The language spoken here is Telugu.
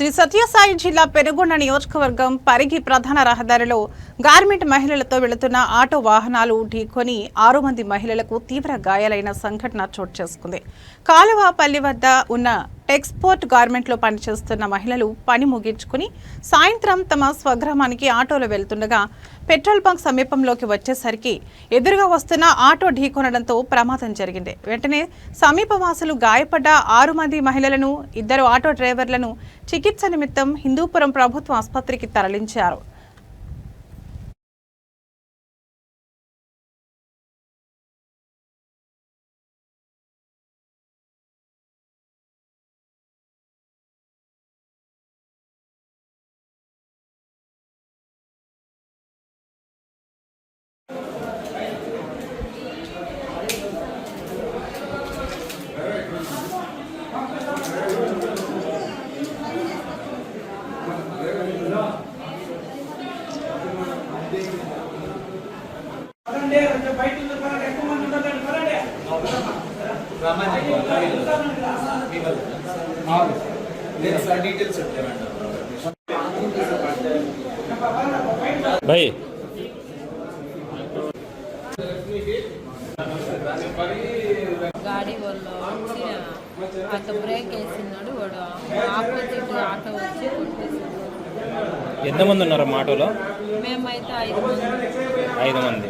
శ్రీ సత్యసాయి జిల్లా పెనుగొండ నియోజకవర్గం పరిగి ప్రధాన రహదారిలో గార్మెంట్ మహిళలతో వెళుతున్న ఆటో వాహనాలు ఢీకొని ఆరు మంది మహిళలకు తీవ్ర గాయాలైన సంఘటన చోటు చేసుకుంది. కాలువపల్లి వద్ద ఉన్న టెక్స్పోర్ట్ గార్మెంట్లో పనిచేస్తున్న మహిళలు పని ముగించుకుని సాయంత్రం తమ స్వగ్రామానికి ఆటోలో వెళ్తుండగా పెట్రోల్ బంక్ సమీపంలోకి వచ్చేసరికి ఎదురుగా వస్తున్న ఆటో ఢీకొనడంతో ప్రమాదం జరిగింది. వెంటనే సమీపవాసులు గాయపడ్డ ఆరు మంది మహిళలను ఇద్దరు ఆటో డ్రైవర్లను చికిత్స నిమిత్తం హిందూపురం ప్రభుత్వ ఆసుపత్రికి తరలించారు. भाई। గాడి వాళ్ళు వచ్చి అక్కడ బ్రేక్ వేసినాడు వాడు. ఆపోజిట్ ఆటో వచ్చి కొట్టేసాడు. ఎంతమంది ఉన్నారు ఆటోలో మేమైతే ఐదు మంది. ఐదు మంది.